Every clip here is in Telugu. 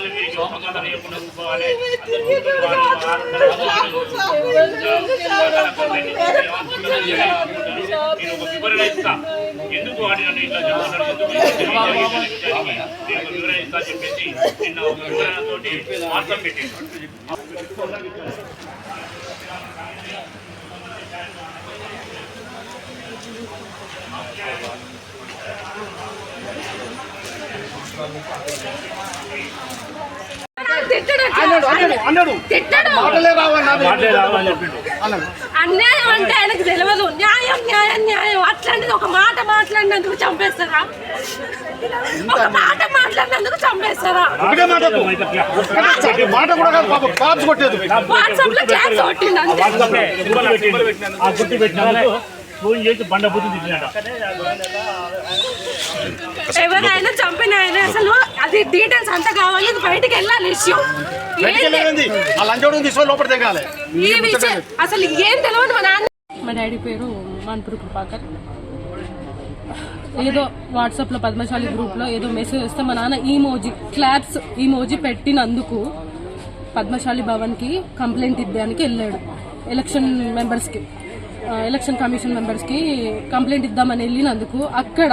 ఇన్నాళ్ళు మీరు యోగంగా లేకుండా చూసుకోవాలి అందరూ చూసుకుని వాళ్ళు నేను ఒక వివరణ ఇస్తా ఎందుకు వాడి నన్ను ఇట్లా చెప్తున్నాడు ఎందుకు ఇలా జరిగిందనే విషయానికి నేను ఒక వివరణ ఇస్తా చెప్పేసి నిన్న ఒక వివరణతోటి వాట్సాప్ పెట్టాను తిట్టడు అన్నాడు అన్నాడు అన్నాడు తిట్టడు మాటలే రావన్నాడు మాటలే రావాలని చెప్పిండు అన్నాడు అన్యాయం అంటే ఆయనకు తెలియదు న్యాయం న్యాయం న్యాయం. అట్లాంటిది ఒక మాట మాట్లాడినందుకు చంపేస్తారా? ఒక మాట మాట్లాడినందుకు చంపేస్తారా? మాట కూడా వాట్సాప్లో క్లాస్ కొట్టిండు ఫోన్ చేసి బండ బుద్ధి ఎవరైనా చంపిన ఆయన అసలు అది డీటెయిల్స్ అంతా కావాలి బయటికి వెళ్ళాలి ఇష్యూ. ఈ విషయం అసలు ఏం తెలియదు మా నాన్న. మా డాడీ పేరు మాన్పూర్ కృపాకర్ ఏదో వాట్సాప్లో పద్మశాలి గ్రూప్లో ఏదో మెసేజ్ వస్తే మా నాన్న ఈమోజీ క్లాప్స్ ఈమోజీ పెట్టినందుకు పద్మశాలి భవన్కి కంప్లైంట్ ఇద్దానికి వెళ్ళాడు. ఎలక్షన్ మెంబర్స్కి ఆ, ఎలక్షన్ కమిషన్ మెంబర్స్కి కంప్లైంట్ ఇద్దామని వెళ్ళినందుకు అక్కడ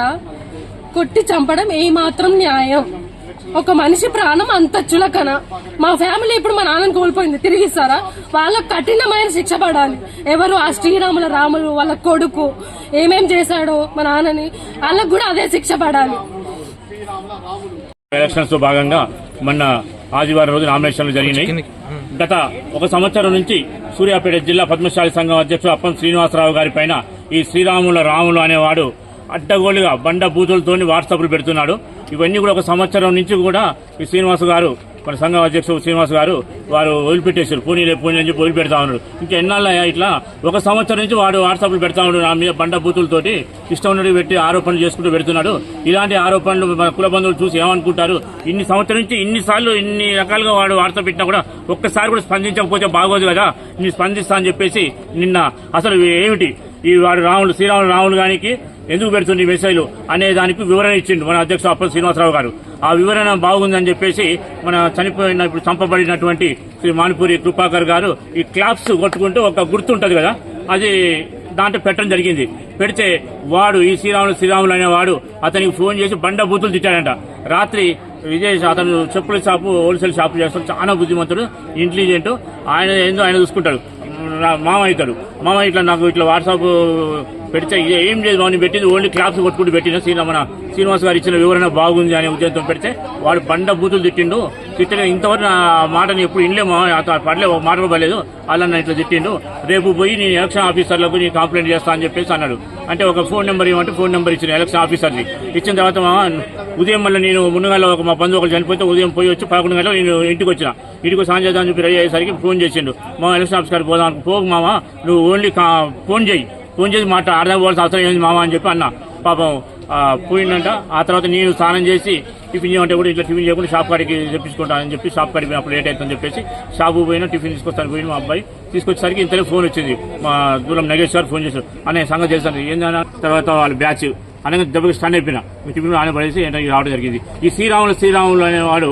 కొట్టి చంపడం ఏ మాత్రం న్యాయం. ఒక మనిషి ప్రాణం అంత చులకన. మా ఫ్యామిలీ ఇప్పుడు మా నాన్నని కోల్పోయింది. తిరిగిస్తారా వాళ్ళకు కఠినమైన శిక్ష పడాలి. ఎవరు ఆ శ్రీరాముల రాములు వాళ్ళ కొడుకు ఏమేం చేశాడో మా నాన్నని వాళ్ళకు కూడా అదే శిక్ష పడాలి. ఎలక్షన్స్లో భాగంగా మొన్న ఆదివారం రోజు నామినేషన్లు జరిగినాయి. గత ఒక సంవత్సరం నుంచి సూర్యాపేట జిల్లా పద్మశాలి సంఘం అధ్యక్షుడు అప్పం శ్రీనివాసరావు గారి పైన ఈ శ్రీరాముల రాములు అనేవాడు అడ్డగోలుగా బండ బూతులతోని వాట్సాప్లు పెడుతున్నాడు. ఇవన్నీ కూడా ఒక సంవత్సరం నుంచి కూడా ఈ శ్రీనివాస్ గారు మన సంఘం అధ్యక్షుడు శ్రీనివాస్ గారు వారు వదిలిపెట్టేశారు. పూనీలే పోనీ అని చెప్పి వదిలిపెడతా ఉన్నాడు. ఇంకా ఎన్నాళ్ళయ్యా ఇట్లా? ఒక సంవత్సరం నుంచి వాడు వాట్సాప్లు పెడతా ఉన్నాడు నా మీద బండ బూతులతోటి. ఇష్టం ఉన్నట్టు పెట్టి ఆరోపణలు చేసుకుంటూ పెడుతున్నాడు. ఇలాంటి ఆరోపణలు మన కుల బంధువులు చూసి ఏమనుకుంటారు? ఇన్ని సంవత్సరం నుంచి ఇన్నిసార్లు ఇన్ని రకాలుగా వాడు వార్త పెట్టినా కూడా ఒక్కసారి కూడా స్పందించకపోతే బాగోదు కదా. నేను స్పందిస్తా అని చెప్పేసి నిన్న అసలు ఏమిటి? ఈ వాడు రాములు శ్రీరాములు రాములు గానికి ఎందుకు పెడుతుంది ఈ మెసేజ్లు అనే దానికి వివరణ ఇచ్చిండు మన అధ్యక్షుడు అప్పల శ్రీనివాసరావు గారు. ఆ వివరణ బాగుందని చెప్పేసి మన చనిపోయిన ఇప్పుడు చంపబడినటువంటి శ్రీ మానిపూరి కృపాకర్ గారు ఈ క్లాప్స్ కొట్టుకుంటూ ఒక గుర్తుంటది కదా అది దాంట్లో పెట్టడం జరిగింది. పెడితే వాడు ఈ శ్రీరాములు శ్రీరాములు అనేవాడు అతనికి ఫోన్ చేసి బండ బూతులు తిట్టాడంట. రాత్రి విజయ్ అతను చెప్పుల షాపు హోల్సేల్ షాపు చేస్తాడు చాలా బుద్ధిమంతుడు ఇంటెలిజెంట్. ఆయన ఏందో ఆయన చూసుకుంటాడు. మామ అవుతాడు మామ ఇట్లా నాకు ఇట్లా వాట్సాప్ పెడితే ఏం లేదు వాడిని పెట్టింది ఓన్లీ క్లాప్స్ కొట్టుకుంటూ పెట్టిన శ్రీరా మన శ్రీనివాస్ గారు ఇచ్చిన వివరణ బాగుంది అనే ఉద్దేశంతో పెడితే వాడు బండ బూతులు తిట్టిండు. తిట్టిన ఇంతవరకు నా మాటని ఎప్పుడు ఇన్లేమో పడలే ఒక మాట పడలేదు అలా నన్ను ఇట్లా తిట్టిండు. రేపు పోయి నేను ఎలక్షన్ ఆఫీసర్లకు నీ కంప్లైంట్ చేస్తా అని చెప్పేసి అన్నాడు. అంటే ఒక ఫోన్ నెంబర్ ఇవ్వమంటే ఫోన్ నెంబర్ ఇచ్చిన ఎలక్షన్ ఆఫీసర్ని. ఇచ్చిన తర్వాత మా ఉదయం మళ్ళీ నేను ముందుగాల ఒక మా బంధువు ఒకరు చనిపోతే ఉదయం పోయి వచ్చి పదకొండు గంటలకు నేను ఇంటికి వచ్చిన. ఇంటికి సాయం చేద్దామని చెప్పి రెడీ అయ్యేసరికి ఫోన్ చేసిండు. మా ఎలక్షన్ ఆఫీసర్ పోదాం పోకు మామ నువ్వు ఓన్లీ కా- ఫోన్ చేయి. ఫోన్ చేసి మాట అర్థం పోవాల్సిన అవసరం ఏంది మామ అని చెప్పి అన్న. పాపం పోయిందంట ఆ తర్వాత నేను స్నానం చేసి టిఫిన్ చేయమంటే కూడా ఇట్లా టిఫిన్ చేయకుండా షాప్ కాడికి తెప్పించుకుంటానని చెప్పి షాప్ కాడికి పోయినప్పుడు లేట్ అవుతుందని చెప్పేసి షాపు పోయినా టిఫిన్ తీసుకొస్తాను పోయిన మా అబ్బాయి. తీసుకొచ్చేసరికి ఇంతలో ఫోన్ వచ్చింది. మా దూరం నగేష్ గారు ఫోన్ చేశారు. అనే సంగతి చేశాను ఏందన్నా తర్వాత వాళ్ళ బ్యాచ్. అనగా దెబ్బకి స్టాండ్ అయిపోయినా. మీ టిఫిన్ ఆన పడేసి రావడం జరిగింది. ఈ శ్రీరాములు శ్రీరాములు అనేవాడు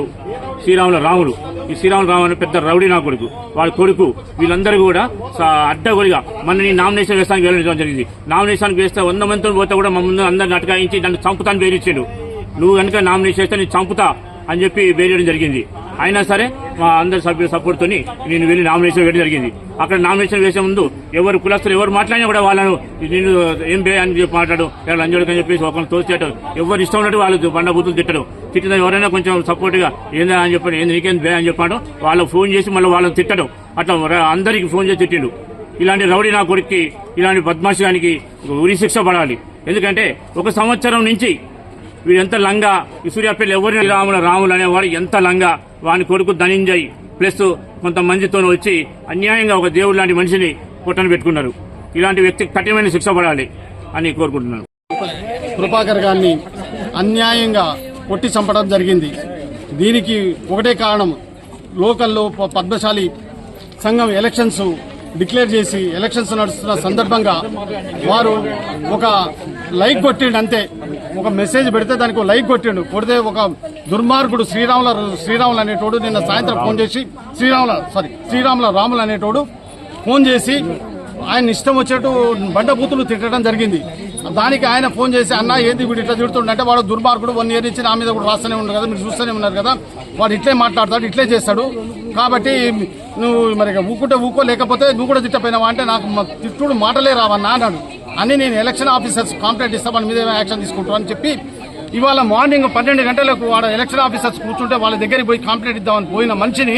శ్రీరాముల రాముడు. ఈ శ్రీరాములు అనే పెద్ద రౌడీ నా కొడుకు. వాళ్ళ కొడుకు వీళ్ళందరూ కూడా స- అడ్డగోలుగా మన నామినేషన్ వేస్తానికి వెళ్ళడం జరిగింది. నామినేషన్ వేస్తే వంద మందితో పోతే కూడా మమ్మల్ని అందరిని అటకాయించి నన్ను చంపుతాను బేరించాడు నువ్వు కనుక నామినేషన్ వేస్తే నేను చంపుతా అని చెప్పి వేరేయడం జరిగింది. అయినా సరే మా అందరి సభ్యుల సపోర్ట్ తోని నేను వెళ్ళి నామినేషన్ వేయడం జరిగింది. అక్కడ నామినేషన్ వేసే ముందు ఎవరు కులస్తులు ఎవరు మాట్లాడినా కూడా వాళ్ళను నేను ఏం బే అని చెప్పి మాట్లాడు ఎవరు లంజోడికి అని చెప్పేసి ఒకరిని తోసేయటం ఎవరు ఇష్టం ఉన్నట్టు వాళ్ళు బండ బూతులు తిట్టడం తిట్టిన ఎవరైనా కొంచెం సపోర్ట్గా ఏందా అని చెప్పాడు ఏంది నీకేం బే అని చెప్పాడు. వాళ్ళకు ఫోన్ చేసి మళ్ళీ వాళ్ళని తిట్టడం. అట్లా అందరికీ ఫోన్ చేసి తిట్టిండు. ఇలాంటి రౌడీ నా కొడుక్కి ఇలాంటి బద్మాషానికి ఉరి శిక్ష పడాలి. ఎందుకంటే ఒక సంవత్సరం నుంచి వీడు ఎంత లంగా ఈ సూర్యాపేట ఎవరిని రాముల రాములు అనేవాడు ఎంత లంగా వాని కొడుకు ధనింజయ్ ప్లస్ కొంతమందితో వచ్చి అన్యాయంగా ఒక దేవుడు లాంటి మనిషిని పొట్టను పెట్టుకున్నారు. ఇలాంటి వ్యక్తికి కఠినమైన శిక్ష పడాలి అని కోరుకుంటున్నాను. కృపాకర్ గారిని అన్యాయంగా కొట్టి చంపడం జరిగింది. దీనికి ఒకటే కారణం లోకల్లో ప- పద్మశాలి సంఘం ఎలక్షన్స్ డిక్లేర్ చేసి ఎలక్షన్స్ నడుస్తున్న సందర్భంగా వారు ఒక లైక్ కొట్టిండు అంతే. ఒక మెసేజ్ పెడితే దానికి ఒక లైక్ కొట్టిండు. కొడితే ఒక దుర్మార్గుడు శ్రీరాముల శ్రీరాములు అనేటోడు నిన్న సాయంత్రం ఫోన్ చేసి శ్రీరాముల సారీ శ్రీరాముల రాములు అనేటోడు ఫోన్ చేసి ఆయన ఇష్టం వచ్చేట్టు బండబూతులు తిట్టడం జరిగింది. దానికి ఆయన ఫోన్ చేసి అన్న ఏంది వీడు ఇట్లా తిడుతుండంటే వాడు దుర్మార్గుడు వన్ ఇయర్ నుంచి నా మీద కూడా రాస్తూనే ఉన్నారు కదా మీరు చూస్తూనే ఉన్నారు కదా. వాడు ఇట్లే మాట్లాడతాడు ఇట్లే చేస్తాడు. కాబట్టి నువ్వు మరి ఊకుంటే ఊకో లేకపోతే నువ్వు కూడా తిట్టపోయినావా అంటే నాకు తిట్టుడు మాటలే రావన్నా అన్నాడు. అని నేను ఎలక్షన్ ఆఫీసర్స్ కాంప్లైంట్ ఇస్తా వాళ్ళ మీద యాక్షన్ తీసుకుంటాం అని చెప్పి ఇవాళ మార్నింగ్ పన్నెండు గంటలకు వాడు ఎలక్షన్ ఆఫీసర్స్ కూర్చుంటే వాళ్ళ దగ్గరికి పోయి కంప్లైంట్ ఇద్దామని పోయిన మనిషిని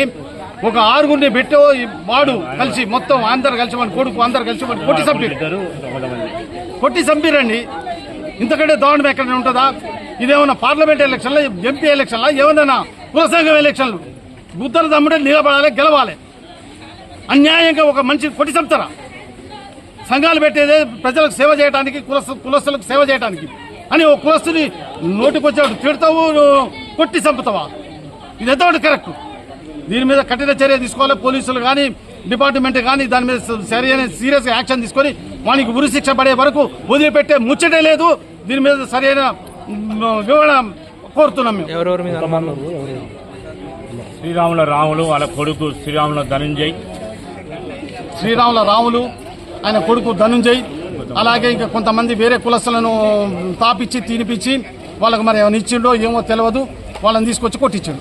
ఒక ఆరుగురిని పెట్టో వాడు కలిసి మొత్తం అందరు కలిసి మన కొడుకు అందరు కలిసి మన కొట్టి సభ్యులు కొట్టి చంపిరండి. ఇంతకంటే దారుణం ఎక్కడ ఉంటుందా? ఇదేమన్నా పార్లమెంట్ ఎలక్షన్లో ఎంపీ ఎలక్షన్లో ఏమన్నా పురసంఘం ఎలక్షన్లు? బుద్ధలు తమ్ముడే నిలబడాలి గెలవాలి. అన్యాయంగా ఒక మనిషి కొట్టి చంపుతారా? సంఘాలు పెట్టేదే ప్రజలకు సేవ చేయడానికి కులస్తు కులస్తులకు సేవ చేయడానికి అని ఓ కులస్తుని నోటికొచ్చేవాడు తిడతావు కొట్టి చంపుతావా? ఇది ఎంతవరకు కరెక్ట్? దీని మీద కఠిన చర్య తీసుకోవాలి పోలీసులు కానీ డిపార్ట్మెంట్ కానీ దాని మీద సరైన సీరియస్ యాక్షన్ తీసుకొని వానికి ఉరి శిక్ష పడే వరకు వదిలిపెట్టే ముచ్చటే లేదు. దీని మీద సరైన వివరణ కోరుతున్నాం? శ్రీరాముల రాములు వాళ్ళ కొడుకు శ్రీరాముల ధనంజయ్. శ్రీరాముల రాములు ఆయన కొడుకు ధనుంజయ్. అలాగే ఇంకా కొంతమంది వేరే కులస్తులను తాపిచ్చి తినిపించి వాళ్ళకి మరి ఏమైనా ఇచ్చిండో ఏమో తెలియదు వాళ్ళని తీసుకొచ్చి కొట్టించాడు